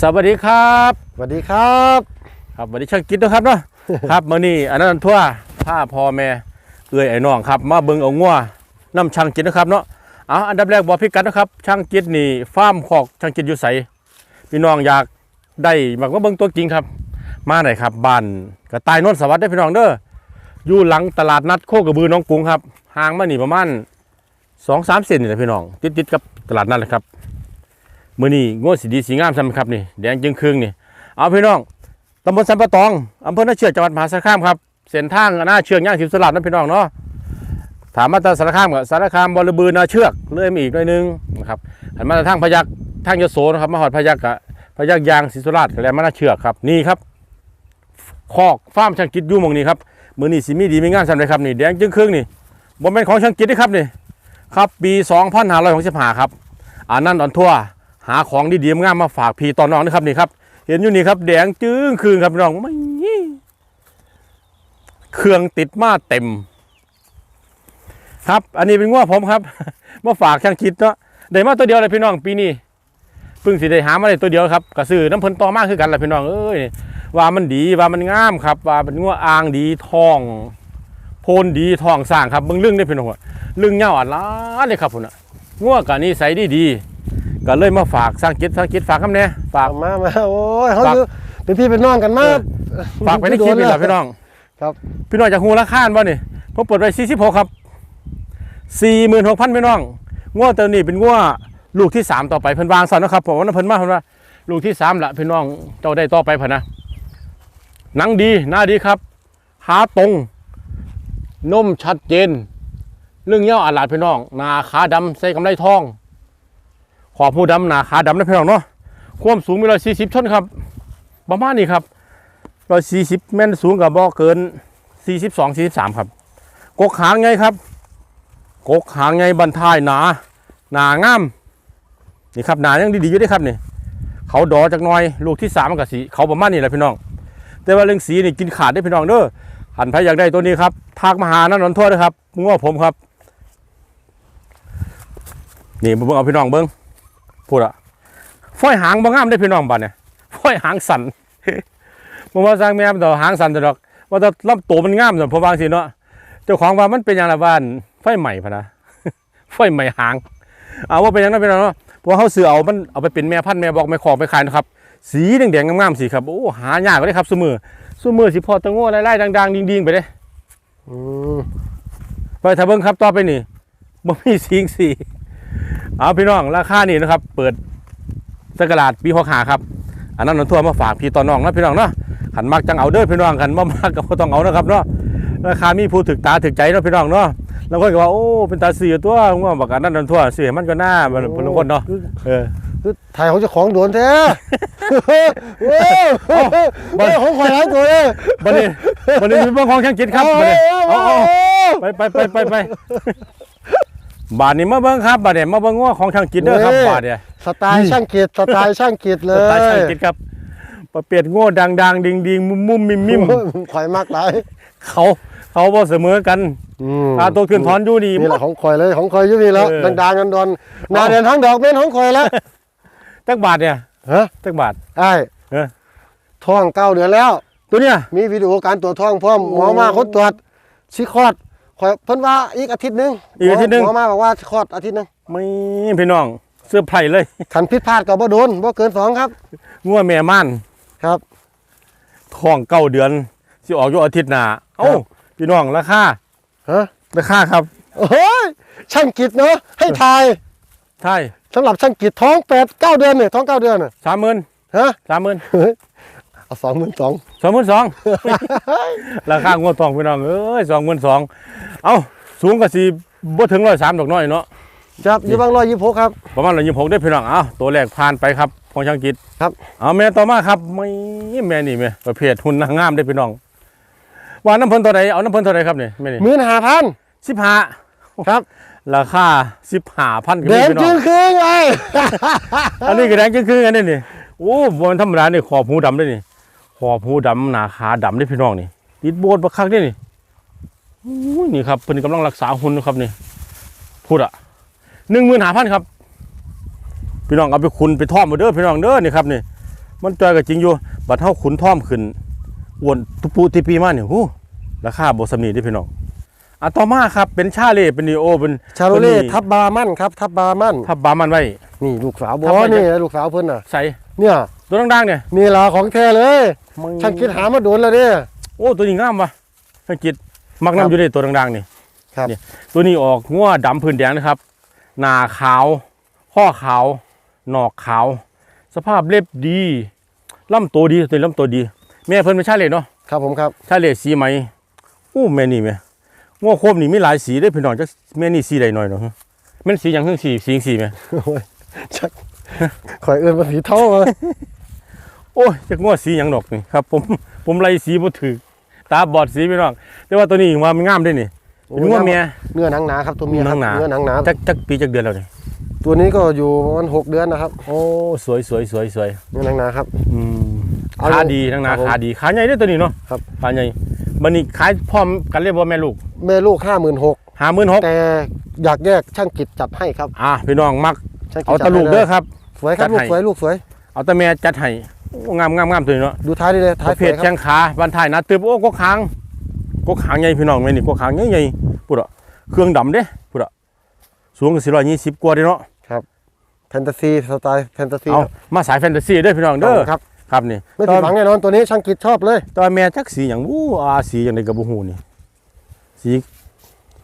สวัสดีครับสวัสดีครับ ครับสวัสดีช่างกิจนะครับเนาะ ครับมื้อนี้อันนั้นทั่วผ้าพ่อแม่เอื้อยไอ้น้องครับ มาเบิ่งเอางัวน้ำช่างกิจนะครับเนาะเอาอันดับแรกบอกพิกัดนะครับ ช่างกิจนี่ฟาร์มคอกช่างกิจอยู่ไสพี่น้องอยากได้มักมาเบิ่งตัวจริงครับ มาไหนครับบ้านกระต่ายนนท์สวัสดิ์ได้อพี่น้องเด้ออยู่หลังตลาดนัดโคกระบือน้องกรุงครับห่างมานี่ประมาณสองสามเซนนี่แหละพี่น้องติดๆกับตลาดนัดเลยครับ มื้อนี้งัวสีดีสีงามใช่ไหมครับนี่แดงจึงครึ่งนี่เอาพี่น้องตำบลสันปะตองอำเภอนาเชือกจังหวัดมหาสารคามครับเส้นทางหน้าเชือกย่างสิบสลัดนั่นพี่น้องเนาะถามมาตราสารคามกับสารคามบริบือนาเชือกเลื่อยมาอีกหน่อยนึงนะครับหันมาทางพยักทางยโสนะครับมาหอดพยักกะพยักยางศรีสุราษฎร์แล้วมานาเชือกครับนี่ครับคอกฟาร์มช่างกิจอยู่มองนี้ครับมือนี่สิมีดีมีงานสำเร็จครับนี่แดงจึงครึ่งนี่บ่แม่นของช่างกิจนะครับนี่ครับปี2565ครับอันนั้นตอนทั่ว หาของดีๆงามมาฝากพี่ตอนน้องนะครับนี่ครับ เห็นอยู่นี่ครับ แดงจึ้งคืนครับพี่น้องไม่เครื่องติดมาเต็ม ครับ อันนี้เป็นง้วผมครับมาฝากช่างคิดเนาะได้มาตัวเดียวเลยพี่น้องปีนี้เพิ่งสิได้หามาได้ตัวเดียวครับกระสือน้ำเพิ่นต่อมากคือกันแหละพี่น้องเอ้ยว่ามันดีว่ามันงามครับ ว่าเป็นง้วอ่างดีทองโพนดีทองสร้างครับเบิ่งเรื่องได้พี่น้องเรื่องเงาอัดล้าเลยครับพุ่นะง้วกะนี่ใสดีดี ก็เลยมาฝากสร้างคิดสร้างคิดฝากคำเนี้ยฝากมามาโอ้ยเขาฝากคือเป็นพี่เป็นน้องกันมากฝากไปในคลิปนี่แหละพี่น้อง ครับ พี่น้องจากหูราคาบ่นี่ผมเปิดไว้46ครับ46,000พี่น้องงัวตัวนี้เป็นงัวลูกที่สามต่อไปเพิ่นวางสั่นนะครับผมว่าเพิ่นมาเพิ่นว่าลูกที่สามละพี่น้องเจ้าได้ต่อไปพะนะหนังดีหน้าดีครับขาตรงนมชัดเจน เรื่องเงี้ยวอาหลาดพี่น้องหนาขาดำใส่กำไรทอง ขอบผู้ดำหนาขาดำนะพี่น้องเนาะความสูงมีร้อยสี่สิบชนครับประมาณนี้ครับร้อยสี่สิบแม่นสูงกับบ่อเกินสี่สิบสองสี่สิบสามครับกกหางไงครับ กกหางไงบันทายหนาหนางามนี่ครับหนายังดีๆอยู่ด้วยครับนี่เขาดอจากน้อยลูกที่สามกับสีเขาประมาณนี้แหละพี่น้อง แต่ว่าเรื่องสีนี่กินขาดได้พี่น้องเด้อหันไปอยากได้ตัวนี้ครับทักมาหานั่นนนโทษนะครับง้อผมครับ นี่เบิ่งเอาพี่น้องเบิ้ง พูดอะฝ้อยหางบ่งามได้อพี่น้องบัดเนี่ยฝ้อยหางสั่นผมว่าสร้างแม่มันต่อหางสันแต่ดอก ว่าแต่ลำตัวมันงามสันผมวาจังสิเนาะเจ้าของว่ามันเป็นอย่างไรบ้านไฟใหม่พะนะไฟใหม่หางเอาว่าเป็นอย่างนั้นเป็นอย่างนั้นเนาะเพราะว่าเขาเสือเอามันเอาไปเป็นแม่พันธุ์แม่บอกแม่ขอกไปขายนะครับ สีแดงๆงามๆสีครับโอ้หายากเลยครับสมือสมือสิพอตะโง่ไล่ๆดังๆดิ่งๆไปเลยอืมไปถ้าเบิ้งครับต่อไปนี่บ่มีสิงสี เอาพี่น้องราคานี่นะครับ เปิดสกราดปีหกหาครับ อันนั้นนนทั่วมาฝากพี่ตอนน้องนะพี่น้องเนาะขันมักจังเอาเด้อพี่น้องขันบ่มากก็บ่ต้องเอานะครับเนาะราคามีผู้ถึกตาถึกใจเนาะพี่น้องเนาะแล้วก็ว่าโอ้เป็นตาเสียตัวว่าบักอันนั้นนนทั่วเสียมันก็น่ามันเป็นคนเนาะเออคือถ่ายของเจ้าของโดนแท้โอ้ยบ่โอ้ยของข่อยหลายตัวเลยบัดนี้บัดนี้มีเบิ่งของแข่งกินครับบัดนี้เอาเอาไปไปไปไปไป บาทนี้มาเบิ่งครับบาทเนี่ยมาเบิ่งว่าของแข่งกินเด้อครับบาทเนี่ยสไตล์ช่างกิจสไตล์ช่างกิจเลสยไตล์ช่างกินครับประเปียดโง่ดังๆดิงๆมุมๆมิมมิมโอ้ยข่อยมากหลายๆเขาเขาบ่เสมอกันอืมตาตัวขึ้นถอนอยู่นี่นี่แหละของข่อยเลยของข่อยอยู่นี่แล้วเออดังๆกันดอนๆหนาเดินทั้งดอกเม่นของข่อยแล้วตักบาทเนี่ยฮะตักบาทไอ้เออท้องเก้าเดือนแล้ว ตัวเนี้ยมีวิดีโอการตรวจท้องพร้อมหมอมาคนตรวจชิคลอด ข่อยเพิ่นว่าอีกอาทิตย์หนึงอีกอาทิตย์หนึ่ง หมอมาบอกว่าสิคลอดอาทิตย์หนึงไม่พี่น้องเสื้อไผ่เลย ขันผิดพลาดก็บ่โดนบ่เกินสองครับ งัวแม่ม่านครับ ท้องเก้าเดือนสิออกอยู่อาทิตย์หน้าเอ้าครับ พี่น้องราคาฮะราคาครับโอ้ยช่างกิจเนาะให้ทายใช่สำหรับช่างกิจท้องแปดเก้าเดือนเนี่ยท้องเก้าเดือนน่ะสามหมื่นฮะ สามหมื่น เอาสองหมื่นสองสองหมื่นสองราคางวดทองพี่น้องเอ้ยสองหมื่นสองเอ้าสูงก็สิบ่ถึงร้อยสามดอกน้อยเนาะครับอยู่บางร้อยยี่สิบหกครับประมาณร้อยยี่สิบหกได้อพี่น้องเอ้าตัวแรกผ่านไปครับของช่างกิจครับเอาแม่ต่อมาครับไม่แม่นี่แม่ประเภทหุ่นนางงามได้อพี่น้องว่าน้ำเพิ่นเท่าไหเอาน้ำเพิ่นเท่าไหครับนี่แม่นี่หมื่นห้าพันสิบห้าครับราคาสิบห้าพันกันแดเลยงพี่น้จึองงคืนไงอันนี้ก็แดงจึงคือกันนี่นี่โอ้บนธรรมดานี่ขอบหูดำด้วยนี่ ขอบหูดำหนาขาดำได้อพี่น้องนี่ติดโบนประคักได้อนี่โอ้ยนี่ครับเพิ่นกำลังรักษาหุ่นอยู่ครับนี่พูดอะหนึ่งหมื่นห้าพันครับ พี่น้องเอาไปคุณไปทอดมาเด้อพี่น้องเด้อนี่ครับนี่ มันจอยก็จริงอยู่บัดเฮาขุนท่อมขึ้นอ้วนทุปูที่ปีมาเนี่ยหูราคาบ่สำนีเด้อพี่น้องอะต่อมาครับเป็นชาเล่เป็นนีโอเป็นชาโรเล่ตัวนี้ทับบามั่นครับ ทับบามั่นทับบามันไว้นี่ลูกสาวบทับอไว้นี่ลูกสาวเพิ่นน่ะใส่เนี่ย ตัวดังๆเนี่ยนี่ล่ะของแท้เลยช่างคิดหามาโดนแล้วเด้โอ้ตัวนี้งามว่ะช่างคิดมักครันำบอยู่ในตัวดังๆนี่ครับนี่ตัวนี้ออกงัวดำพื้นแดงนะครับ หน้าขาวข้อขาว หนอกขาว สภาพเล็บดีลำตัวดีตัวนี้ลำตัวดี แม่เพิ่นเป็นชาเลเนาะครับผมครับชาเลสีไหมอู้แม่นี่แม่งัวโคมนี่มีหลายสีเด้อพี่น้องจักแม่นี่สีใดหน่อยเนาะแม่นสีหยังเพิ่งสีสีสีแม่โอ้ยชักข่อยเอิ้นว่าสีเทาเลย โอ้ยจักงัวสีหยังดอกนี่ครับผมผมไล่สีบ่ถูกตาบอดสีพี่น้องแต่ว่าตัวนี้ว่ามันงามเด้นี่เป็นงัวแม่เนื้อหนังหนาครับตัวเมียครับหนังหนาเนื้อหนังหนาจักจักปีจักเดือนแล้วนี่ตัวนี้ก็อยู่ประมาณหกเดือนนะครับ โอ้สวยสวยสวยสวยเนื้อหนังหนาครับอืมเอาขาลงดีทั้งนาครับผมขาดีขาใหญ่เด้วยตัวนี้เนาะครับขาใหญ่บันนี้ขายพร้อมกันเรียกว่าแม่ลูกแม่ลูกห้าหมื่นหกหาหมื่นหกแต่อยากแยกช่างกิจจัดให้ครับ อะพี่น้องมักช่างกิจเอาจัตะดลูกให้เด้อครับสวยครับจัลูดกให้สวยลูกสวย เอาแต่แม่จัดให้ โอ้งามงามงามตัวนี้เนาะดูท้ายได้เลยปท้ายระสเภวทยคแข้รับงขาบันท้ายหนะตึบโอ้กกหางกกหางใหญ่พี่น้องแม่นี่กกหางใหญ่ใหญ่พูดอะเครื่องดำเด้พูดอะสูงสี่ร้อยยี่สิบกว่าเด้เนาะแฟนตาซีสไตล์แฟนตาซีเอามาสายแฟนตาซีเด้อพี่น้องเด้อครับครับนี่ไม่ผิดหวังแน่นอนตัวนี้ช่างกิจชอบเลยแตอนแม่จักสีอย่างวู้อาสีอย่างในกระบุหูนี่สี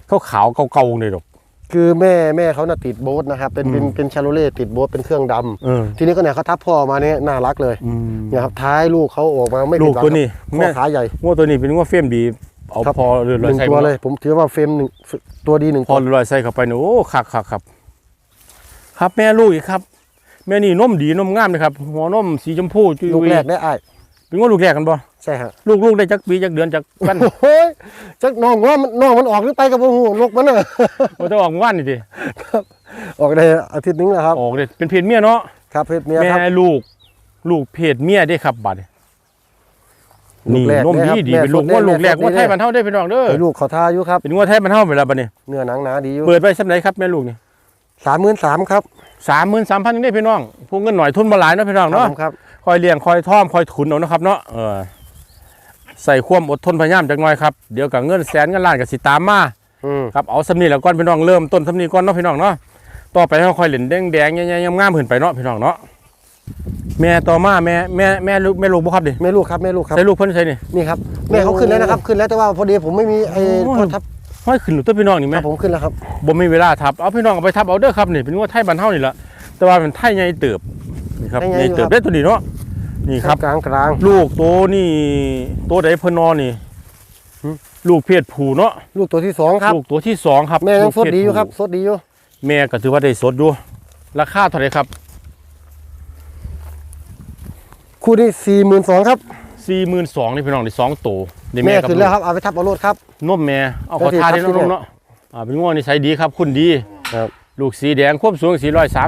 ขาวขาวๆเก่าๆเลยดอก คือแม่แม่เขาน่ะติดโบ๊ทนะครับเป็นเป็นอืมเป็นชาโรเล่ติดโบ๊ทเป็นเครื่องดำเออ ทีนี้ก็เนี่ยเขาทับพ่อมาเนี่ยน่ารักเลยอืมเนี่ยครับท้ายลูกเขาออกมาไม่ผิลูดกหวังตัวนี้ครับแม่ข้อขาใหญ่งัวตัวนี้เป็นงัวเฟรมดี เอาครับ พอเรือหลอยนึ่งใส่ตัวเลย ผมถือว่าเฟรมหนึ่งตัวดีหนึ่งพอเรือลอยใส่เข้าไปเนี่ยโอ้คักคักครับ ครับแม่ลูกอีกครับ แม่นี่นมดีนมงามเลยครับ หัวนมสีชมพูจุยลูกแรกได้อ้ายเป็นงัวลูกแรกกันบ่ ใช่ฮะลูกลูกได้จักปีจักเดือนจักกันโอ้ยจักน้องว่ามันน้องมันออกหรือไปกับโอ้โหลูกมันน่ะว่าจะออกเมื่อว่านนี่ดิออกได้อาทิตย์หนึงแล้วครับออกเลยเป็นเพศเมียเนาะครับเพศเมียแม่ครับลูก ลูกเพศเมียได้ครับบัดนี้ลูนี่กแรกนมได้ดีครับดีแม่เป็นลูกสดงัวลูกแรกแม่สดงัวไทยดีบ้านเฮาได้อพี่น้องเด้อไอ้ลูกเขาทาอยู่ครับเป็นงัวไทยบ้านเฮาไปแล้วบัดนี้เนื้อหนังหนาดีอยู่เปิดไว้สำไหนครับแม่ลูกนี่สามหมื่นสามครับสามหมื่นสามพันยังได้พี่น้องพวกเงินหน่อยทุนมาหลายเนาะพี่น้องครับเนาะผมครับคอยเลี้ยงคอยท่อมคอยถุนเอานะครับเนาะเออ ใส่ความอดทนพยายามจักหน่อยครับเดี๋ยวกับเงินแสนเงินล้านกับสิตามมาอืมครับเอาสำนีแล้วก่อนพี่น้องเริ่มต้นสำนีก่อนเนาะพี่น้องเนาะต่อไปเราคอยเหรียญแดงแดงๆใหญ่ๆงามๆขึ้นไปเนาะพี่น้องเนาะแม่ต่อมาแม่แม่แม่ลูกแม่ลูกบ่ครับดิแม่ลูกครับแม่ลูกครับใส่ลูกเพิ่นใส่นี่นี่ครับแม่เขาขึ้นแล้วนะครับขึ้นแล้วแต่ว่าพอดีผมไม่มีไอ้โอ้โทษทับห้อยขึ้นหนูตัวพี่น้องนี่คแม่รับผมขึ้นแล้วครับบ่มีเวลาทับเอาพี่น้องเอาไปทับเอาเด้อครับนี่เป็นงวดไทยบ้านเฮานี่แหละแต่ว่าเป็นไทยใหญ่เติบนี่ครับใหญ่เติบได้ตัวนี้เนาะ นี่ครับกลางกลางลูกโตนี่โตใดเพิ่นนอนนี่หืมลูกเพศผู้เนาะลูกตัวที่สองครับลูกตัวที่สองครับแม่ยังสลูกดเพศดีอยู่ผู้ครับสดดีอยู่แม่ก็ถือว่าได้สดอยู่ราคาเท่าไหร่ครับ คู่นี้สี่หมื่นสองครับ42,000นี่พี่น้องได้สองโตได้แม่กับขึ้นแล้วครับเอาไปทับเอารถครับนมแม่เอาก็ขอที่ทานได้ทับที่น้องเนี่ยเนาะอ่าเป็นงวนิสัยดีครับ คุณดีครับลูกสีแดงควบสูง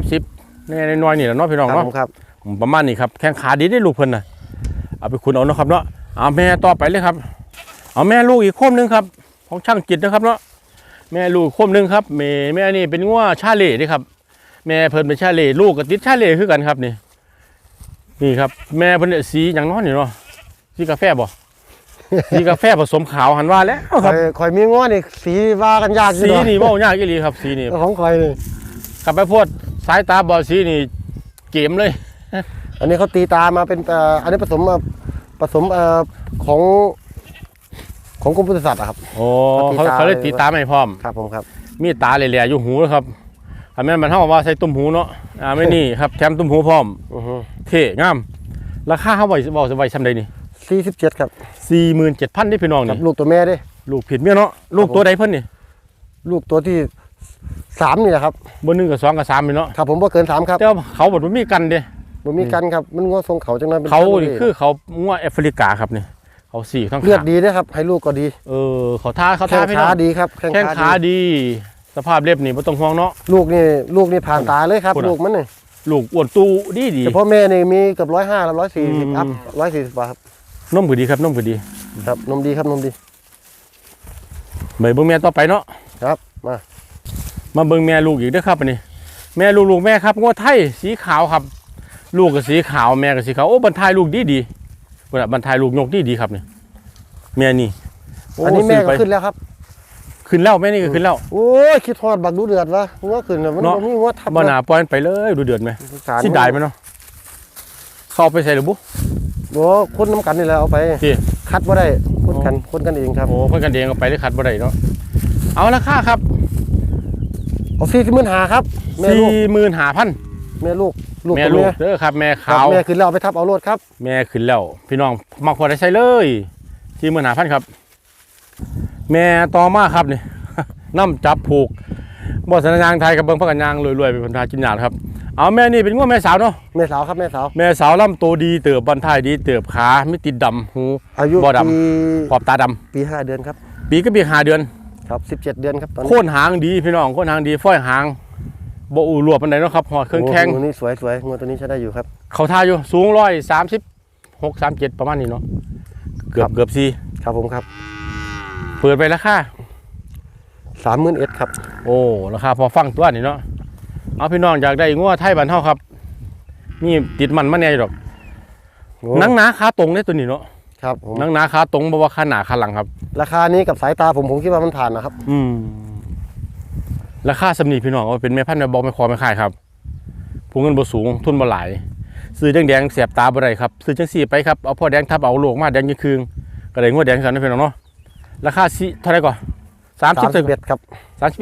430แน่น้อยๆนี่แหละเนาะพี่น้องครับเนาะผมครับ ประมาณนี้ครับแข้งขาดีได้ลูกเพิ่นน่ะเอาไปคุณเอาเนาะครับเนาะเอาแม่ต่อไปเลยครับ เอาแม่ลูกอีกโคมหนึงครับของช่างจิตนะครับเนาะแม่ลูกโคมหนึงครับแม่แม่นี่เป็นงัวชาเล่เด้ครับ แม่เพิ่นเป็นชาเล่ลูกก็ติดชาเล่คือกันครับนี่นี่ครับ แม่เพิ่นเนี่ยสีอย่างน้อยนี่เนาะสีกาแฟบ่สีกาแฟผสมขาวหันว่าแล้วคคอรับยคอยมีง้อนี่สีว่ากันยากอยู่สีเนาะนี่เว้ายากอีหลีครับ สีนี่ของคอยนี่กลับไปพวดสายตาบอดสีนี่เกมเลย อันนี้เขาตีตามาเป็นเอ่ออันนี้ผสมมาผสมเอ่อของของกรมปศุสัตว์อะครับโอ้เขาเขาตีตาเขาเลยตีตาไม่พร้อมครับผมครับ มีตาเหล่ๆอยู่หูนะครับอันนั้นมันเท่ากับว่าใส่ตุ้มหูเนาะอ่าไม่นี่ครับแถมตุ้มหูพร้อมอือฮึเท่งามราคาเขาไว้บอกสบายชำใดนี่สี่สิบเจ็ดครับสี่หมื่นเจ็ดพันที่พี่น้องครันี่บลูกตัวแม่เด้ลูกผิดเมียเนาะลูกตัวใดเพิ่นนี่ลูกตัวที่สามนี่แหละครับบนหนึ่งกับสองกับสามนี่เนาะครับผมว่าเกินสามครับแต่ว่าเขาบอกว่ามีกันเด้ มันมีกันครับมันง้อทรงเขาจังนั้นป็นเขาชโลนี่ล่คือเขางัวแอฟริกาครับนี่เขาสี่ข้างเลือดขาดีนะครับ ให้ลูกก็ดี เออเขาท่าเขาแข้ท่างพี่น้ขาองดีครับแข้งขาดี สภาพเล็บนี่ไม่ต้องห่วงเนาะ ลูกนี่ลูกนี่ผ่านตาเลยครับ พูดอะ ลูกมันนี่ลูกอ้วนตู้ดีดี แต่พ่อแม่นี่มีเกับร้อยห้าร้อยสี่อืสิบมอัพร้อยสี่สิบบาทครับนมก็ดีครับนมก็ดีครับนมดีครับนมดีใบเบิ่งแม่ต่อไปเนาะครับมามาเบิ่งแม่ลูกอีกเด้อครับอันนี้แม่ลูกลูกแม่ครับงัวไทยสีขาวครับ ลูกก็สีขาวแม่ก็สีขาวโอ้บรรทายลูกดีดีๆพุ่นน่ะบรรทายลูกยกดีดีๆครับนี่แม่นี่โอันนี้แม่ซื้ก็ไปขึ้นแล้วครับ ขึ้นแล้วแม่นี่ก็ขึ้นแล้วโอ้ยคิดทอดบักดูเดือดวะงัวขึ้นแล้วมันเนาะบ่มีงัวทับบ่หนาปล่อยมันไปเลยดูเดือดไหมสารสิได้ไหมเนาะเข้าไปใส่หรือบุโอ้คนน้ำกันนี่แหละเอาไปที่คัดบ่ได้คนกันคนกันเองครับโอ้เพิ่นกันเองเอาไปได้ขัดบ่ได้เนาะเอาราคาครับเอาสี่สิบหมื่นหาครับแม่ลูก45,000แม่ลูก ลูกแม่กับลูกแม่เด้อครับ แม่ครับขาวแม่ขึ้นแล้วเอาไปทับเอาโลดครับ แม่ขึ้นแล้ว พี่น้องมักพอได้ใช้เลย ที่มือหาพันครับ แม่ต่อมาครับนี่น้ำจับผูกบ่สัญญางไทยกับเบิ้งพักกันยางรวยๆเป็นคนทากินหยาดครับเอาแม่นี่เป็นง้วแม่สาวเนาะแม่สาวครับแม่สาวแม่สาวลำโตวดีเติบบันทายดีเติบขาไม่ติดดำหูอายุบ่ดำปีขอบตาดำปีห้าเดือนครับ ปีก็ปีหาเดือนครับสิบเจ็ดเดือนครับตอนนี้โค่นหางดีพี่น้องโค่นหางดีฝ้อยหาง บ่อูรวบปันไดเนาะครับหอดเครื่องแข้งโตัวนี้สวยสวยงัวตัวนี้ใช้ได้อยู่ครับ เขาท่าอยู่สูงร้อยสามสิบหกสามเจ็ดประมาณนี้เนาะเกือบเกือบสี่ครับผมครับ เปิดไปราคาสามหมื่นเอ็ดครับ โอ้ราคาพอฟังตัวนี่เนาะเอาพี่น้องอยากได้งัวไทยบ้านเฮาครับนี่ติดมันมาแน่อยู่ดอกโอ้หนังหนาขาตรงเนี่ยตัวนี้เนาะครับผมหนังหนาขาตรงบ่ว่าขาหนาขาหลังครับ ราคานี้กับสายตาผมผมคิดว่ามันผ่านนะครับ อืม ราคาสำนีพี่น้องเอาเป็นแม่พันธุ์แม่บอกแม่คอแม่ขายครับผู้เงินบ่สูงทุนบ่หลายซื้อแดงๆเสียบตาบ่ได้ครับซื้อจังซี่ไปครับเอาพ่อแดงทับเอาโลกมาแดงยี่คืงก็ได้งัวแดงกันนะพี่น้องเนาะราคาสิเท่าไหร่ก่อน30สามเท่าสิบไหร่เอ็ดครับ31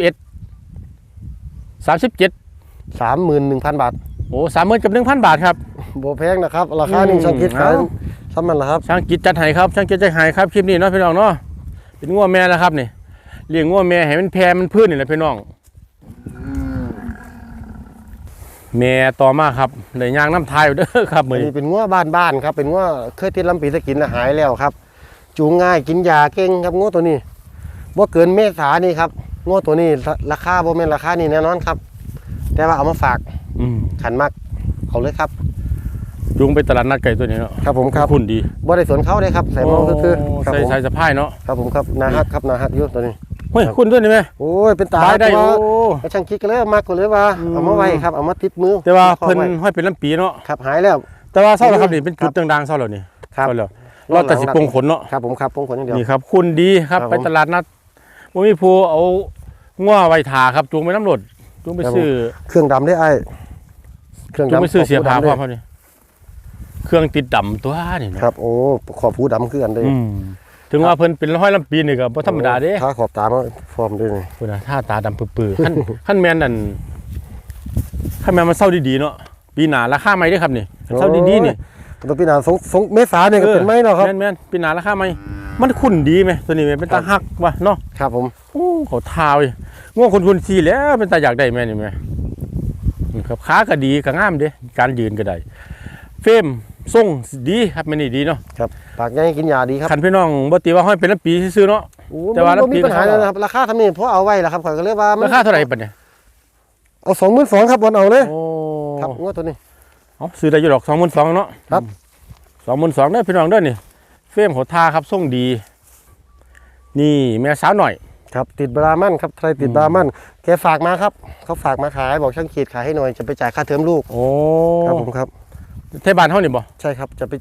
37สามหมื่นหนึ่งพันบาทโอ้30,000กับ1,000บาทครับโบแพงนะครับ ราคานี่อืมช่างคิดขายเอ้าซ้ำมันละครับช่างกิจจัดให้ครับช่างกิจจัดให้ครับคลิปนี้เนาะพี่น้องเนาะเป็นงัวแม่แล้วครับนี่เลี้ยงงัวแม่ให้มันแพรมันพื้นนี่แหละพี่น้อง แม่ต่อมาครับได้ย่างน้ำทายอยู่เด้อครับมื้อัอนนี้นี้เป็นงัวบ้านๆครับ เป็นงัวเคยติดลำปีสกินแล้วหายแล้วครับ จูงง่ายกินยาเก่งครับงัวตัวนี้บ่เกินเมษานี่ครับงัวตัวนี้ราราคาบ่แม่นราคานี่แน่นอนครับ แต่ว่าเอามาฝากอืมขันมากเอาเลยครับจุงไปตลาดนัดไก่ตัวนี้เนาะครับผมครับคุณดีบ่ได้สวนเขาเลยครับใส่หมอคือๆครับใส่ผมใส่สะพายเนาะครับผมครับนาฮักครับนาฮักอยู่ตัวนี้ เฮ้ยครับคุณด้วยนี่ไหมโอ้ยเป็นตาบายได้ตัวโอ้ไอ้ช่างคิดก็เลยเอามากกว่าเลยว่าอืมเอามาไว้ครับเอามาติดมือแต่ว่าข้อเพิ่นไห้อยเป็นลำปีเนาะครับหายแล้ว แต่ว่าเศร้าแล้วครับนี่เป็นครัจุบดดังๆเศร้าแล้วนี่ครับเศร้าแล้วเราแต่สิปรุงขนเนาะครับผมครับปงขนอย่างเดียวนี่ครับ คุณดีครับครับไปผมตลาดนัดบ่มีผู้เอาง้อไว้ทาครับจูงไปน้ำรถจูงไปครับผมซื้อเครื่องดำได้ไอ้เครื่องจูงดำไปซื้อเสียผ้าพร้อมขบเขานี่เครื่องติดดำตัวนี่หูเนาะดำครับโอ้ขอบหูดำคือกันเลยอืม ถึงว่าเพิ่นเป็นร้อยลำปีนี่ก็บ่ธรรมดาเด้ถ้าขอบตามาฟอร์มด้วยนี่พุ่นน่ะท่าตาดำปื้อๆคันคันแม่นนั่นคันแม่นมันเศร้าดีๆเนาะปีหน้าราคาใหม่เด้อครับนี่เศร้าดีๆนี่ตัวพี่นาสงสงเมษาเนี่ยก็เป็นไหมเนาะครับแม่นแม่นปีหน้าราคาใหม่มันคุ้นดีไหมตัวนี้แม่นเป็นตาฮักว่ะเนาะครับผมโอ้เขาทาเว้ยง่วงคนคุณสีแล้วเป็นตาอยากได้แม่นี่แม่นี่ครับขาก็ดีก็งามเด้การยืนก็ได้เฟรม ทรงดีครับแม่นี่ดีเนาะครับปากง่ายกินยาดีครับคันพี่น้องบ่ตีว่าห้อยเป็นลำปีซื่อๆเนาะโอ้แต่ว่ามันบ่มีแล้วปัญหาปีเลยละนะครับราคาทำนี่เพราะเอาไว้แล้วครับข่อยก็เลยว่ามันราคาเท่าไหร่ปัดเนี่ยเอาสองหมื่นสองครับบอลเอาเลยโอ้ครับงวดตัวนี้เอาซื้อได้อยู่ดอก22,000เนาะครับ22,000เด้อพี่น้องเด้อนี่เฟรมเขาทาครับทรงดี นี่แม่สาวหน่อยครับติดบรามันครับใครติดอืมบรามันแกฝากมาครับเขาฝากมาขายบอกช่างขีดขายให้หน่อยจะไปจ่ายค่าเทอมลูกโอ้ครับผมครับ เทศบาลเฮานี่บ่ใช่ครับจะไป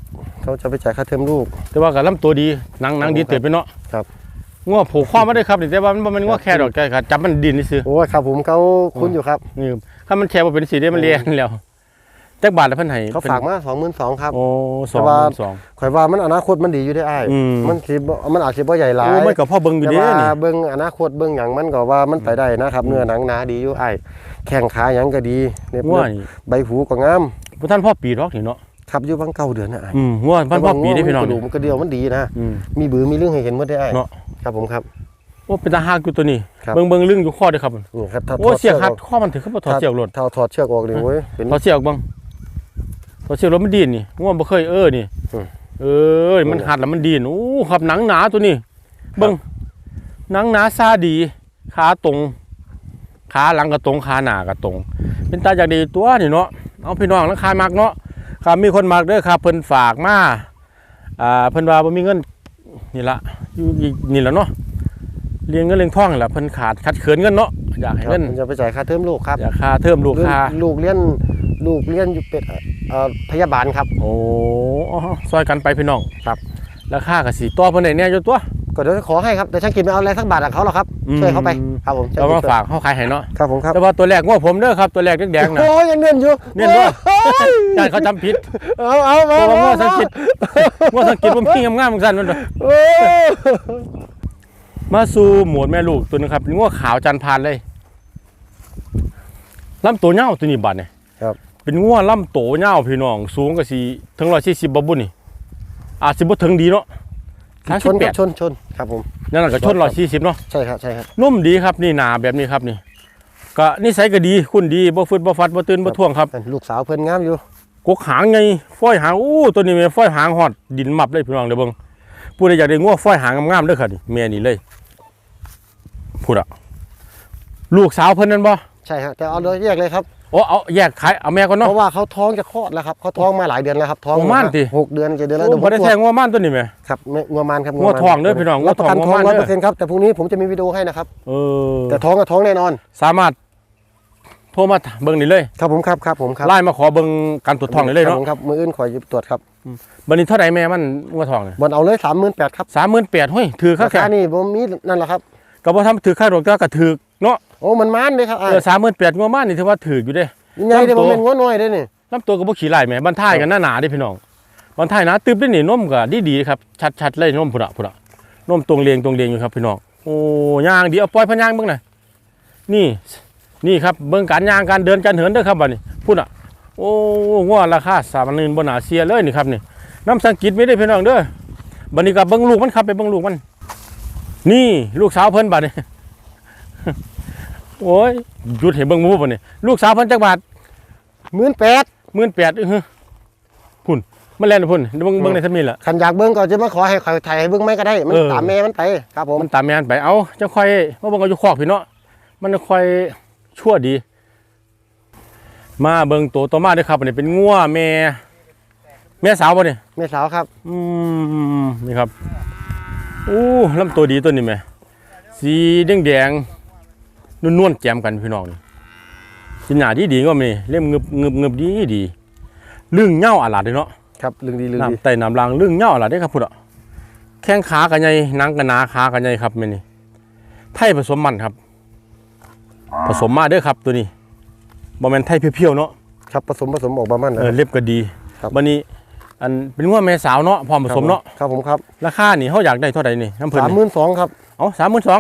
เขาจะไปจ่ายค่าเทอมลูก แต่ว่าก็ลำตัวดีหนังหนังดีเติบไปเนาะครับง้อผูกข้อมาได้ครับนี่แต่ว่ามันบ่แมันง้อแค่ดอกแค่ครับจับมันดินนี่ซื้อโอ้ยครับผมเขาคุ้นอยู่ครับนี่ถ้ามันแค่บ่เป็นสีได้มันเรียนแล้วจักบาทแล้วเพิ่นให้เขาฝากมาสองหมื่นสองครับโอ้สแต่องว่าสองข่อยว่ามันอนาคตมันดีอยู่ได้อ้ายอืมมันสิบ่มันอาจสิบ่ใหญ่หลายโอ้มันก็พ่อเบิ่งอยู่แต่เด้ว่านี่เบิ่งอนาคตเบิ่งหยังมันก็ว่ามันไปได้นะครับ เนื้อหนังหนาดีอยู่อ้ายแข้งขาหยังก็ดีเน็บงัวเน็บนี่ใบหูก็งาม บ่ทันพ่อปีดอกนี่เนาะครับอยู่บางเก้าเดือนนะอ้ายอืมงัวพันพ่อปีได้พี่น้องกระดูนี่กมันกระเดียวมันดีนะอืมมีบือมีเรื่องให้เห็นหมดได้อ้ายเนาะครับผมครับโอ้เป็นตาฮักอยู่ตัวนี้ครับเบิ่งเบิ่งลึงอยู่ข้อเด้อครับนี่ครับถ้าโอ้ถอดเสียอหัดอกข้อมันถึงคือบ่ถอดเสียกรถถ้าถอดเชือกออกนี่โอ้ยเป็นถอดเสียกบ้างถอดเสียกรถมันดีนนี่งัวบ่เคยเออนี่อืมเออมันหัดแล้วมันดีนโอ้ครับหนังหนาตัวนี้ เบิ่งหนังหนาซาดี ขาตรง ขาหลังก็ตรงขาหน้าก็ตรง เป็นตาจากดีตัวนี่เนาะ เอาพี่น้องราคามากเนาะครับมีคนมากเด้อครับเพิ่นฝากมาอ่าเพิ่นว่าบ่มีเงินนี่ละอยู่อีกนี่ละเนาะเลี้ยงเงินเลี้ยงทองนี่ล่ะเพิ่นขาดขัดเขินเงินเนาะอยากให้ครับเงินมันจะไปจ่ายค่าเทอมลูกครับอยากค่าเทอมลูกค่าลูกเลี้ยนลูกเลี้ยนอยู่เป็ดเอ่อพยาบาลครับ โอ้อ๋อซอยกันไปพี่น้องครับราคาก็สิต่อเพิ่นได้แน่อยู่ตัว ก็เดี๋ยวขอให้ครับแต่ช่างกินไม่เอาอะไรสักบาทกับเขาหรอกครับอืม ช่วยเขาไปครับผมช่งเรากินมาฝากเฮาขายให้เนาะครับผมครับแต่ว่าตัวแรกงวผมเด้อครับตัวแรกแดงๆน่ะโอ้ยยังเนียนอยู่เนียนด้วย โอ้ยญาติเขาจำผิดเอาเอาเพเอาราะว่าเอางวสังกิตงวสังกิตบ่มีงามๆจังซั่นมันว่าโอ้ยมาสู่หมวดแม่ลูกตัวนึงครับงวขาวจันพานเลยลำตัวเหี่ยวตัวนี้บัดเนี่ยครับเป็นงัวลำโตเหี่ยวพี่น้องสูงก็สิถึง140บ่บุญนี่อาจสิบ่ถึงดีเนาะ ชนครับ38ชนชนครับผมนั่นนะก็ชน140เนาะใช่ครับใช่ครับนุ่มดีครับนี่หนาแบบนี้ครับนี่ก็นิสัยก็ดีคุณดีบ่ฟึดบ่ฟัดบ่ตื่นบ่ท่วงครับ ลูกสาวเพิ่นงามอยู่กกหางไงฝ้อยหางอู้ตัวนี้แม่ฝ้อยหางฮอดดินมับเลยพี่น้องเด้อเบิ่งผู้ใดอยากได้งัวฝ้อยหางงามๆเด้อครับนี่แม่นี่เลยพูดอะลูกสาวเพิ่นนั่นบ่ใช่ฮะแต่เอาเลยแยกเลยครับ โอ้เอาแยกขายเอาแม่ก่อนเพเนาะราะว่าเขาท้องจะคลอดแล้วครับเขาท้องมาหลายเดือนแล้วครับท้องโอ้ม่านติ หกเดือนเจ็ดเดือนแล้วโอ้เดี๋ยวบ่ได้ผมแทงงัวม่านตัวนี้แม่ครับไม่งัวมานครับงัวทองเด้อพี่น้องงัวรับประกันทองทองงัวมานร้อยเด้เปออร์เซ็นต์ครับแต่พรุ่งนี้ผมจะมีวิดีโอให้นะครับเออแต่ท้องกับท้องแน่นอนสามารถโทรมาเบิ่งนี่เลยครับผมครับครับผมครับไล่มาขอเบิ่งการตรวจท้องนี่เลยครับเนาะผมครับมืออื่นขอหยิบตรวจครับบัดนี้เท่าใดแม่มันงัวทองเนี่ยบอลเอาเลยสามหมื่นแปดครับ38,000เฮ้ยถือค่าราแค่คานี่ผมมีนั่นแหละครับก็บ่ทำถือค่าดอกก็ก็ถือเนาะ โอ้มันมานเลยครับเออ38,000งัวม่านนี่ถือว่าถืออยู่เด้ยังไงเดี๋ยวผมเป็นงัวน้อยเด้นี่ลำตัวก็บ่ขี้ลายแหม่บันท้ายกันหน้าหนาเด้พี่น้องบันท้ายหนาตึบได้นี่นมก็ดีๆครับชัดๆเลยนมพุ่นน่ะพุ่นน่ะนมตรงเรียงตรงเรียงอยู่ครับพี่น้องโอ้ย่างดีเอาปล่อยพะย่างเบิ่งหน่อยนี่นี่ครับเบิ่งการย่างการเดินการเหินเด้อครับบัดนี้พุ่นน่ะโอ้งัวราคา30,000บ่น่าเสียเลยนี่ครับนี่น้ำสังกิตไม่ได้พี่น้องเด้อบัดนี้ก็เบิ่งลูกมันครับไปเบิ่งลูกมัน นี่ลูกสาวเพิ่นบัดนี้ โอ้ยหยุดให้เบิ่งหมู่บัดนี้ลูกสาวเพิ่นจักบาทหมื่นแปดหมื่นแปดอื้อหือพุ่นมันแล่นพุ่นเดี๋ยวเบิ่งเบิ่งในทมีล่ะขันอยากเบิ้งก็จะมาขอให้ข่อยถ่ายให้เบิ้งไม่ก็ได้ มันเออตามแม่มันไปครับผมมันตามแม่นไปเอาจังค่อยมาเบิ่งเอาอยู่คอกพี่เนาะมันจะค่อยชั่วดี มาเบิ่งตัวต่อมาเด้อครับอันนี้เป็นงัวแม่แม่สาวบ่นี่แม่สาวครับ อืมนี่ครับอู้ลำตัวดีตัวนี้แม่สีแดงๆ นวลๆแจ่มกันพี่น้องนี่กินหน้าดีๆก็มีเล่มงึบงึบงึบดีดีลึงเหย้าอาหลาดเด้อเนาะครับลึงดีลึงดีน้ำไต่น้ำลางเรื่องเหย่าอะไรได้ครับพุทธอะแข้งขากันใหญ่หนังกันหนาขากันใหญ่ครับแม่นี่ไทยผสมมันครับ ผสมมาเด้อครับตัวนี้บอแมนไทยเพียวๆเนาะครับผสมผสมออกมามันเออเล็บก็ดีครับบันนี้อันเป็นว่าแม่สาวเนาะพร้อมผสมเนาะครับผมครับราคานี่เขาอยากได้เท่าไหร่นี่น้ำเพิ่นสามหมื่นสองครับเอาสามหมื่นสอง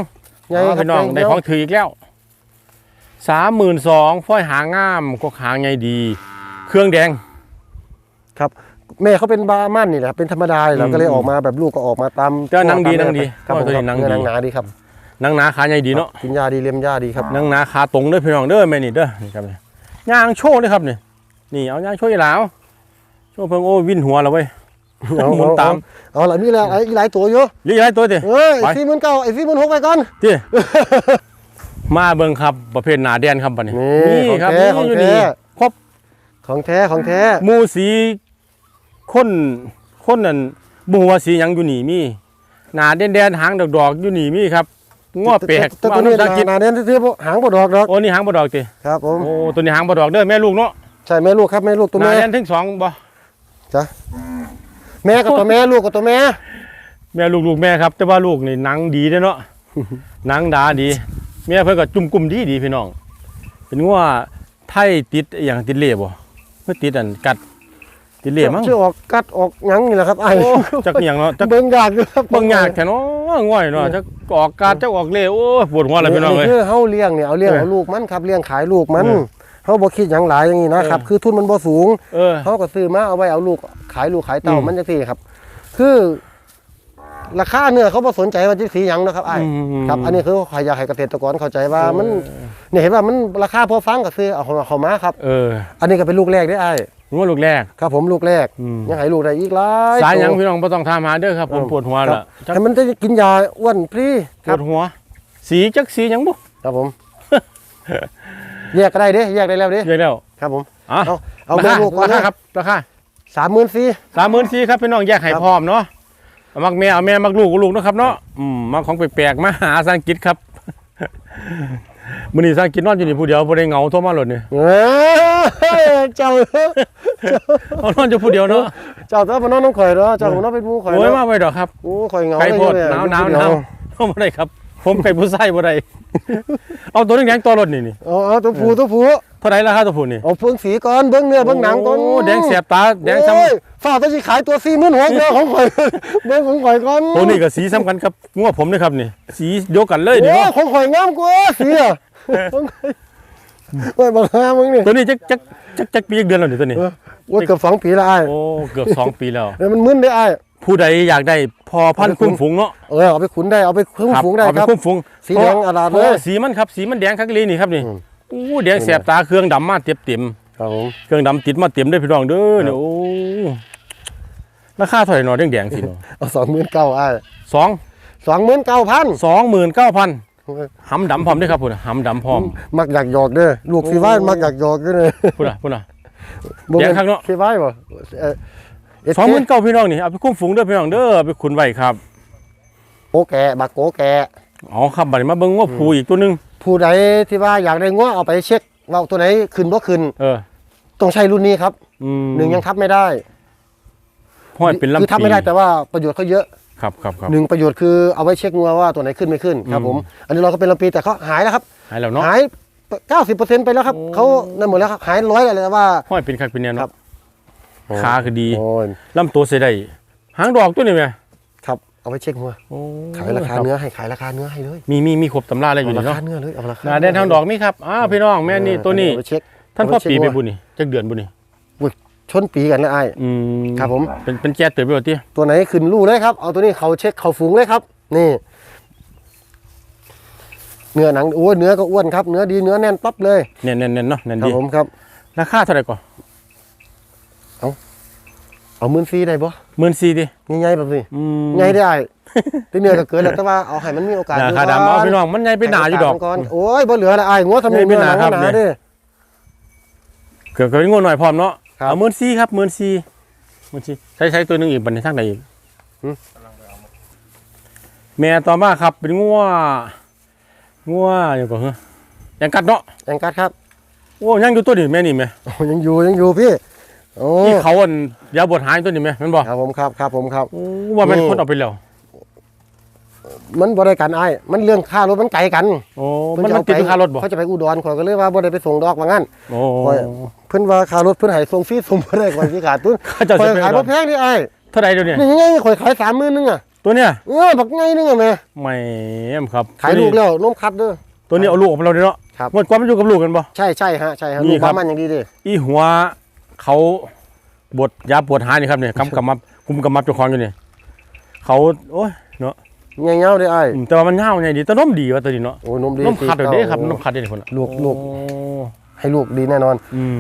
ไงครับพี่น้องไงได้ของถืออีกแล้ว สามหมื่นสองฝ้อยหางามก็หางไงดี เครื่องแดงแม่เขาเป็นบาร์มันนี่แหละเป็นธรรมดาเราก็เลยอืมออกมาแบบลูกก็ออกมาตามแต่หนังดีตามหนังดีครับผมว่าตัวนี้หนังดีเนื้อหนังหนาดีครับหนังหนาขาใหญ่ดีเนาะกินยาดีเลี้ยมยาดีครับนังหนาขาตรงเด้อพี่น้องเด้อแม่นี่เด้อนี่ครับนี่ย่างโชว์เลยครับนี่นี่เอาย่างโชว์อีหลาวโชว์เพิ่งโอ้วินหัวแล้วเว้ยเอาหมุนตามเอาละมีแล้วไอ้อีหลายตัวอยู่เหลี้ยงไรตัวติเอ้ยไปสี่หมื่นเก้าไอ้สี่หมื่นหกไปก่อนติ มาเบิ่งครับประเภทหนาแดนครับบัดนี้นี่ของครับแท้นี่ของอยู่แท้นี่ครบของแท้ของแท้หมูสีคนคนนั่นบ่ฮู้ว่าสีหยังอยู่นี่มีหนาแดนๆหางดอกๆอยู่นี่มีครับง้อแปลกแต่ตัวนี้มาเอาำกินนาเด่นที่หางบดอกดอกโอ้นี่หางบ่ดอกติครับผมโอ้ตัวนี้หางบ่ดอกเด้อแม่ลูกเนาะใช่แม่ลูกครับแม่ลูกตัวหนาแม่แดนถึงสองบ่แม่กับตัวแม่ลูกกับตัวแม่ แม่ลูกลูกแม่ครับ แต่ว่าลูกนี่หนังดีเด้อเนาะหนังดาดี แม่เพิ่นก็จุ่มกลุ่มดีดีพี่น้อง เป็นงัวไทยติดอหย่างติดเล่บ่เพื่อติดอันกัดติดเล่มั้งชื่อออกกัดออกหยังนี่แหละครับไอ้โอ้จักอหย่างเนาะจักเบิ่งยากอยู่ครับเบิ่งยากแท้เนาะง่อยเนาะจักออกกัดจักออกเล่โอ้ยปวดหัวเลยพี่น้องเอ้ยคือเฮาเลี้ยงเนี่ยเอาเลี้ยงเออเอาลูกมันครับเลี้ยงขายลูกมันเออเฮาบ่คิดหยังหลายอย่างนี้นะครับเออคือทุนมันบ่สูงเออเฮาก็ซื้อมาเอาไว้เอาลูกขายลูกขายเต้าอืมมันจังซี่ครับ คือ ราคาเนื้อเขาบ่สนใจว่าจะสีหยังนะครับไอ้มครับ อันนี้คือขอยอยากให้เกษตรกรเข้าใจว่ามันเนี่ยเห็นว่ามันราคาพอฟังก็ซื้อเอาเข้ามาเข้ามาครับ เอออันนี้ก็เป็นลูกแรกได้ไอ้งัวลูกแรก ครับผมลูกแรกอืม ยังให้ลูกได้อีกหลายสายหยังตัวพี่น้องบ่ต้องถามหาเด้อครับ ผมเออปวดหัวครัละบจักให้มันจะกินยาอ้วนพรีปครัวบดหัว สีจักสีหยังบ่ครับผม แยกก็ได้เด้แยกได้แล้วเด้เรียกแล้วครับผม อะเอาเอาราแม่คาลูกก่อนราคานะครับราคาสามหมื่นสี่ สามหมื่นสี่ครับพี่น้องแยกให้ครับ พร้อมเนาะเอา มักแม่เอาแม่มักลูกก็ลูกเนาะครับเนาะอืมมักของแปลกๆมาหาสังกิตครับมื้อนี้สังกิตนอนอยู่นี่ผู้เดียวบ่ได้เหงาโทรมาโลดนี่เอ้ยเจ้าเอานอนอยู่ผู้เดียวเนาะเจ้าตัวมานอนน้องข่อยเนาะเจ้าของน้องเป็นหมู่ข่อยโอ้ยเนาะมาไปดอกครับโอ้ข่อยเหงาไก่โพดเลยหนาวหนาวอยู่หผู้นาวเดียเอาบ่ได้ครับ ผมไก่ผู้ใส่บ่ได้ เอาตัวแดงๆตัวรถนี่นี่เอาเอาตัวผู้ตัวผู้เท่าไหร่ราคาตัวผู้นี่เอาเพิ่งสีก่อนเบิ้งเนื้อเบิ้งหนังก่อนโแดงแสบตาแดงซ้ำโอ้ยฝ้าตะสิขายตัวสี่หมื่นหกเด้อของข่อยเบิ้งของข่อยก่อนตัวนี้ก็สีซ้ำกันครับงัวผมเลยครับนี่ สีเดียวกันเลยนี่โอ้เนาะของข่อยงามกว่าสีอะของข่อยโอ้ยบังฮามึงนี่ตัวนี้จักจักจักจักปีจักเดือนแล้วนี่ตัวนี้เออโอ้ยเกือบสองปีละไอ้ายโอ้เกือบสองปีแล้วเดี๋ยวมันมึนได้ไอ้าย ผู้ใดอยากได้พอพันธุ์คุ้มฝูงเนาะเออเอาไปขุนได้เอาไปคุ้มครับฝูงได้เอาไปครับคุ้มฝูงสีแดงอลามเพราะเลยว่าสีมันครับสีมันแดงคักเลยนี่ครับนี่อืมอู้แดงแสบตาเครื่องดำมาเต็มเต็มครับผมๆเครื่องดำติดมาเต็มด้วยพี่น้องเด้อเนี่ยโอ้ราคาเท่าไหร่เนาะแดงๆสิเนาะเอาสองหมื่นเก้าไอ้ายสองสองหมื่นเก้าพันสองหมื่นเก้าพันหำดำพร้อมด้วยครับพุ่นน่ะหำดำพร้อม มักอยากหยอกเด้อลูกสีไว้มักอยากหยอกเด้อเลยพุ่นน่ะพุ่นน่ะบ่แดแม่งข้างนอกสีไว้บ่เออ สองหมื่นเก้าพี่น้องนี่เอาไปคุ้มฝูงเด้อพี่น้องเด้อเอาไปขุนไว้ครับโกแกะบักโกแกะอ๋อครับบัดนี้มาเบิ่งว่าผูอีกตัวหนึงผู้ใดที่ว่าอยากได้ง้อเอาไปเช็คว่าตัวไหนขึ้นบ่ขึ้นเออต้องใช้รุ่นนี้ครับอืมหนึ่งยังทับไม่ได้ห้อยเป็นลำคือทับปีไม่ได้แต่ว่าประโยชน์เขาเยอะครับครับครับหนึ่งประโยชน์คือเอาไว้เช็คงัวว่าตัวไหนขึ้นไม่ขึ้นครับอืมผมอันนี้เราก็เป็นลำปีแต่เขาหายแล้วครับหายแล้วเนาะหายเก้าสิบเปอร์เซ็นต์ไปแล้วครับโอ้เขานั่นหมดแล้วครับหายร้อยเลยแต่ว่าห้อยเป็นคักเป็นแนวครัเนาะบ ขาคือดีโอ้ยลำตัวเสียได้หางดอกตัวนี้ไหมครับ เอาไว้เช็คงัวโอ้ขายราคาเนื้อให้ขายราคาเนื้อให้เลย มีมีมีครบตำราอะไรอเอายู่รานี่เนาะคาเนื้อเลยเอาราคาหนาแดนทางดอกมีครับอ้าวพี่น้องแม่นี่ตัวนี้เอาไปเช็คท่านพ่อเอาไปเช็คปีไปว่าบุญนี่จักเดือนบุญนี่ชนปีกันนะไอ้ายอืมครับผมเป็นเป็นแจ๊เติบไปบ่ติตัวไหนขึ้นลู่เลยครับ เอาตัวนี้เขาเช็คเขาฝูงเลยครับ นี่ เนื้อหนังโอ้ยเนื้อก็อ้วนครับ เนื้อดีเนื้อแน่นปั๊บเลยเน่นเน่นเน่นเนาะเน่นครับดีผมครับราคาเท่าไหร่ก่อน เอาหมื่นฟรีได้ปะหมื่นสี่ดิ ง่ายๆแบบนี้อืมง่ายได้ที่เนื้อก็เกินแล้วแต่ว่าเอาให้มันมีโอกาสราคาดำเอาพี่น้องมันใหญ่ไปหนาอยู่ดอก ให้โาสมันนโอ้ยบ่เหลือละไอ้ายงัวทำไม่ไมไม่หนาครับหนาเนี่ยเด้อเกือบเกือบงวหน่อยพร้อมเนาะครับเอาหมื่นสี่ครับหมื่นสี่หมื่นสี่ใช้ใช้ตัวหนึงอีกบันในทางใดอีกหืมแม่ต่อมาครับ เป็นงัวงัวอย่างก่อนเหรอยังกัดเนาะแองกัดครับโอ้ยังอยู่ตัวนี้แม่นี่แม่ โอ้ยังอยู่ยังอยู่พี่ โอ้ที่เขาอันยาบดหายตัวนี้แม่แมันบอกครับผมครับครับผมครับโอ้ว่าแม่นนี่คนเอาไปแล้วมันบ่ได้กันไอ้ายมันเรื่องค่ารถมันไกลกันโอ้มันมันติดอยู่ค่ารถบ่เขาจะไปอุดรข่อยก็เลยว่าบ่ได้ไปส่งดอกว่างั้นโอ้โอ้ยเพิ่นว่าค่ารถเพิ่นให้ส่งฟรีส่งบ่ได้ข่อยสิขาดทุนเขาจะข่อยสิไปขายเอาบ่แพงนี่ไอ้ายเท่าไหร่เดี๋ยวนี้นี่ไงข่อยขาย30,000นึงอะตัวเนี้ยเออบักไงนึงอะแม่ไม่มครับขายลูกแล้วนมคัดเด้อ ตัวนี้เอาลูกออกมาเราเนาะครับเมื่อก่อนมันอยู่กับลูกกันบ่ ใช่ใช่ฮะใช่ฮะนี่ลูกครับบ้านมันอย่างดีเด้ออีหัว เขาบดยาปวดหายนี่ครับเนี่ยกำกำมับคุมกำมับเจ้าของอยู่นี่เขาโอ้ยเนาะเงี้ยๆเด้อไอ้ายอืมแต่ว่ามันเน่าไงดีแต่นมดีว่าตัวนี้เนาะโอ้ยนมดีนมคัดเดี๋ยวนี้ครับโอ้นมคัดเดี๋ยวนี้คนละลูกลูกโอ้ให้ลูกดีแน่นอนอืม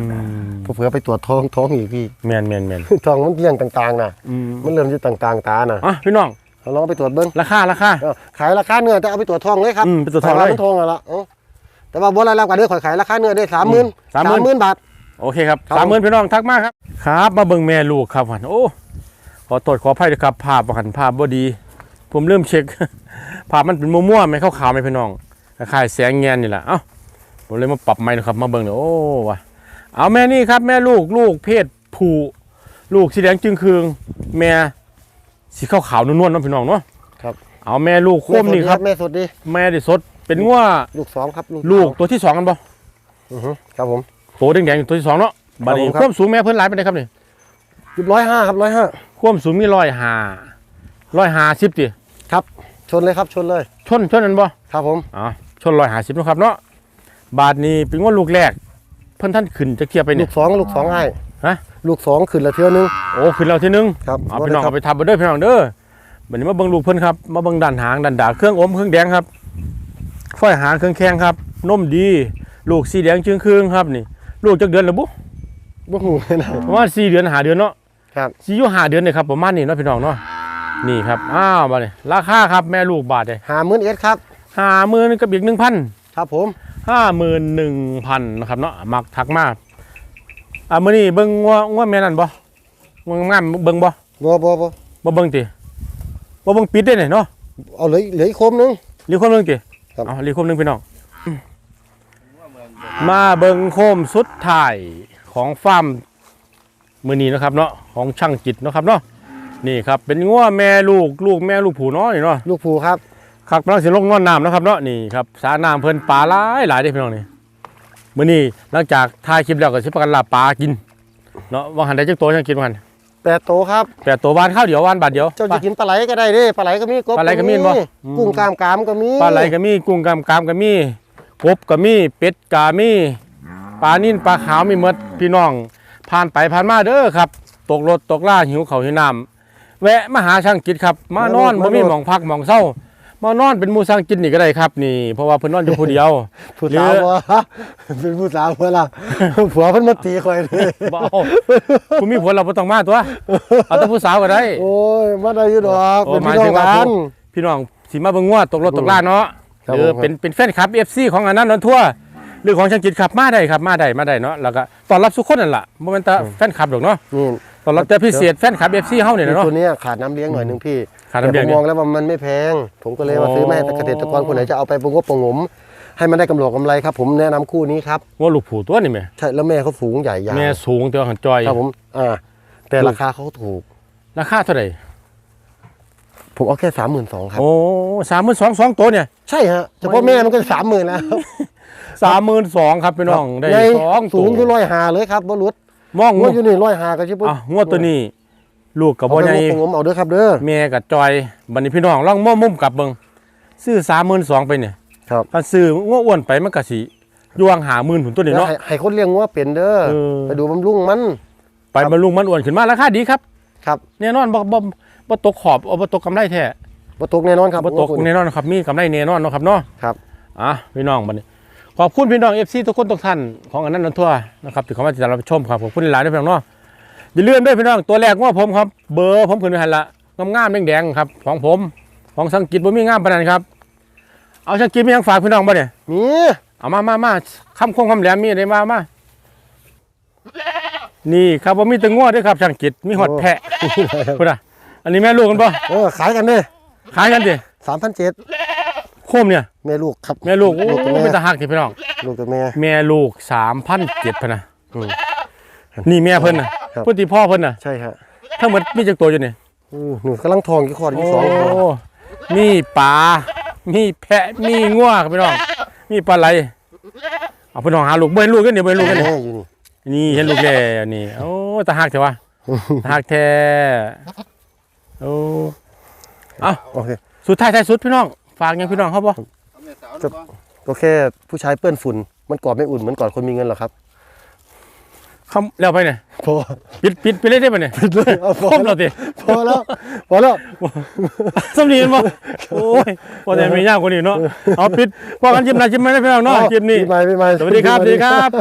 เผื่อไปตรวจท้องท้องอีกพี่ แมนแมนแมนท้องมันเลี้ยงต่างๆน่ะอืมมันเริ่มอยู่ต่างๆตาน่ะอะพี่น้องเอาลองไปตรวจเบิ่งราคาราคา เอ้าขายราคาเนื้อแต่เอาไปตรวจท้องเลยครับอืมไปตรวจท้องเลยมันท้องแล้วล่ะเอ้าแต่ว่าบ่รายรับกันเด้อข่อยขายราคาเนื้อได้30,000 30,000 30,000บาท โอเคครับครับสามหมื่นพี่น้องทักมากครับครับ มาเบิ่งแม่ลูกครับหันโอ้ขอโทษขออภัยด้วยครับภาพหันภาพบ่ดี ผมเริ่มเช็ค ภาพมันเป็นมั่วๆไหมขาวๆไหมพี่น้องคล้ายๆแสงเงียนนี่แหละเอ้าผมเลยมาปรับใหม่นะครับ มาเบิ่งเดี๋ยวโอ้ว่ะเอาแม่นี่ครับ แม่ลูกลูกเพศผู้ลูกสีแดงจึงคืองแม่สีขาวๆนวลๆเนาะพี่น้องเนาะครับ เอาแม่ลูกโคมนี่ครับ แม่สดดีแม่ดิสดเป็นงัวลูกสองครับ ลูกตัวที่สองกันบ่อือฮึครับผม ตัวแดงๆอยู่ตัวที่สองเนาะบัดนี้ครับผมครับ ความสูงแม่เพิ่นหลายไปไหนใดครับนี่ยุบร้อยห้าครับร้อยห้าความสูงมีร้อยหาร้อยหาสิบติครับชนเลยครับชนเลยชนชนนั่นบ่ครับผมอ๋อชนร้อยหาสิบนาะครับเนาะบาทนี้เป็นว่าลูกแรก เพิ่นท่านขึ้นจะเคลียร์ไปลูเนี่ย กสองลูกสองไอ้ฮะ ลูกสองขึ้นละเทื่อนึงโอ้ขึ้นแล้วทีนึง ครับเอาพี่น้องเอาไปทำไปเด้อพี่น้องเด้อบัดนี้มาเบิ่งลูกเพิ่นครับ มาเบิ่งด้านหางด้านดาเครื่องอมเครื่องแดงครับฝ้อยหางเครื่องแข้งครับนมดี ลูกสีแดงจึงครึ่งครับนี่ ลูกจักเดือนแล้วบุบ่หูเลยนะประมาณสี่เดือนหาเดือนเนาะครับสิอยู่หาเดือนเลยครับประมาณนี้เนาะพี่น้องเนาะนี่ครับอ้าวมาเลยราคาครับแม่ลูกบาทเลยหาหมื่นเอ็ดครับห้าหมื่นกับอีกหนึ่งพันครับผมห้าหมื่นหนึ่งพันนะครับเนาะมักทักมาอ่ามื้อนี้เบิ่งว่าว่าแม่นั่นบ่ว่างามเบิ่งบ่บ่บ่บ่บ่เบิ่งติบ่เบิ่งปิดได้เนี่ยเนาะเอาเหลือเหลืออีกโคมนึงรีโคมหนึงติครับเอารีโคมหนึงพี่น้อง มาเบิ่งโคมสุดท้ายของฟาร์มมือนี้นะครับเนาะของช่างจิตเนาะครับเนาะนี่ครับเป็นงัวแม่ลูกลูกแม่ลูกผูน้อยเนาะลูกผูครับครับกำลังสิลงนอนน้ำนะครับเนาะนี่ครับสาน้ำเพิ่นปลาหลายหลายเด้อพี่น้องนี่มื้อนี้หลังจากถ่ายคลิปแล้วก็สิพากันลาบปลากินเนาะว่าหันได้จักตัวจังกินว่าหันแปดโตครับแปดตัววานข้าวเดียววานบาทเดียวเจ้าจะกินปลาไหลก็ได้เด้ปลาไหลก็มีกบปลาไหลก็มีบ่อืมกุ้งกามกามก็มีปลาไหลก็มีกุ้งกามกามก็มี กบก็มีเป็ดก็มีปลานิ่นปลาขาวมีหมดพี่น้อง ผ่านไปผ่านมาเด้อครับ ตกรถตกล่าหิวเขาวหิวน้ำแวะมาหาช่างกิจครับ มานอนบ่มีหมองพักหมองเศร้ามานอนเป็นหมูช่างกิจนี่ก็ได้ครับนี่ เพราะว่าเพิ่นนอนอยู่ผู้เดียว ผู้สาวหรือบ่เป็นผู้สาวเพื่อล่ะผัวเพิ่นมาตีคอยเลยบ่เอาคุณมีผัวเราบ่ต้องมาตัวเอาแต่ผู้สาวก็ได้ โอ้ยมาได้อยู่ดอกโอ้เป็นหมายพี่น้อถึงงว่ากันพี่น้องสิมาเบิ่งงวดตกรถตกล่าเนาะครับ หรือผมเป็นเป็นแฟนคลับ FC ของอันนั้นนั้นทั่วหรือของช่างกิจครับมาได้ครับมาได้มาได้เนาะแล้วก็ต้อนรับทุกคนนั่นล่ะบ่แม่นแต่แฟนคลับดอกเนาะนี่ต้อนรับแต่พิเศษแฟนคลับ FC เฮาเนี่ยนะเนาะตัวเนี้ยขาดน้ำเลี้ยงหน่อยหนึงพี่ขาดน้ำเลี้ยงแต่ผมมองแล้วว่ามันไม่แพง ผมก็เลยว่าอ๋อซื้อมาให้เกษตรกรคนไหนจะเอาไปประงบประหงมให้มันได้กำไรกำไรครับผมแนะนำคู่นี้ครับงวดลูกผูตัวนี่แม่ใช่แล้วแม่เขาสูงใหญ่ยาวแม่สูงแต่ว่าหันจอยครับผมอ่าแต่ราคาเขาถูกราคาเท่าไหร่ ผมเอาแค่สามหมื่นสองครับ โอ้32,000สองตัวเนี่ย ใช่ฮะเฉพาะแม่มันก็สามหมื่นแล้ว32,000ครับพี่น้องได้ใหญ่สองตัสูวงคือร้อยหาเลยครับบรุษมองงงววดดอยู่นี่ร้อยหาก็ชิบุอะงวดตัวนี้ ลูกกับเอาบ่ไปใหญ่งบประหงมเอาเด้อครับเด้อแม่กับจอยบัดนี้พี่น้องลองมอมุมกลับเบิ่งซื้อ32,000ไปเนี่ยครับถ้าซื้อง้ออ้วนไปมันก็สิยวงหาหมื่นผุนตัวนี้แล้วเนาะให้ให้คนเลี้ยงงัวเป็นเด้อเออไปดูบำรุงมัน ไปบำรุงมันอ้วนขึ้นมาราคาดีครับ ครับแน่นอนบ่บ่ บ่ตกขอบเอาบ่ตกกำไรแท้บ่ตกแน่นอนครับบ่ตกงัวคุณแน่นอนครับมีกำไรแน่นอนเนาะครับเนาะครับอะพี่น้องบัดนี้ขอบคุณพี่น้อง FC ทุกคนทุกท่านของอันนั้นนั้นทั่วนะครับที่เข้ามาติดตามรับชมครับขอบคุณหลายๆด้วยพี่น้องเนาะอย่าลืมด้วยพี่น้องตัวแรกว่าผมครับ เบอร์ผมขึ้นไว้ให้ละงามๆแดงๆครับของผมของสังกิตบ่มีงามปานนั้นครับ เอาสังกิตมีหยังฝากพี่น้องบ่เนี่ยมีเอามามามาคำคงคำแหลมมีอะไรมามานี่ครับว่ามีแตังวด้วยครับช่างกิจมีหอดแพะคุณอะ อันนี้แม่ลูกกันปะเออขายกันเด้ขายกันดิสามพันเจ็ดโคมเนี่ยแม่ลูกครับแม่ลูกโอ้ลูกกับแม่เป็นตาหักทีพี่น้องลูกกับแม่แม่ลูกสามพันเจ็ดพะนะอืมนี่แม่เพิ่นน่ะครับพุทธิพ่อเพิ่นน่ะใช่ฮะทั้งหมดมีจักตัวอยู่นี่อืมหนูกำลังทองกี่ขอดโอ้กี่สองตัวมีปลามีแพะมีงัวครับพี่น้องมีปลาไหลเอาพี่น้องหาลูกเบิ้ลลูกกันเดี๋ยวเบิ้ลลูกกันเดี๋ยวแม่อยู่นี่นี่เห็นลูกแล้วนี่โอ้ตาหักแท้วะตาหักแท้ โอ้โอเคสุดท้ายท้ายสุดพี่น้อง ฝากยังพี่น้องเขาบ่ก็แค่ผู้ชายเปื้อนฝุ่น มันกอดไม่อุ่นเหมือนกอดคนมีเงินหรอกครับคำแล้วไปเนี่ยพอปิดปิดไปเลยได้ป่ะเนี่ยเอาพอครบแล้วสิพอแล้วพอแล้วสำนีมันบ่โอ้ยพอแต่ไม่ยากกว่านี้เนาะเอาปิดพอกันจิ้มหนะจิ้มไม่ได้พี่น้องเนาะจิ้มนี่ปีใหม่ปีใหม่สวัสดีครับสวัสดีครับ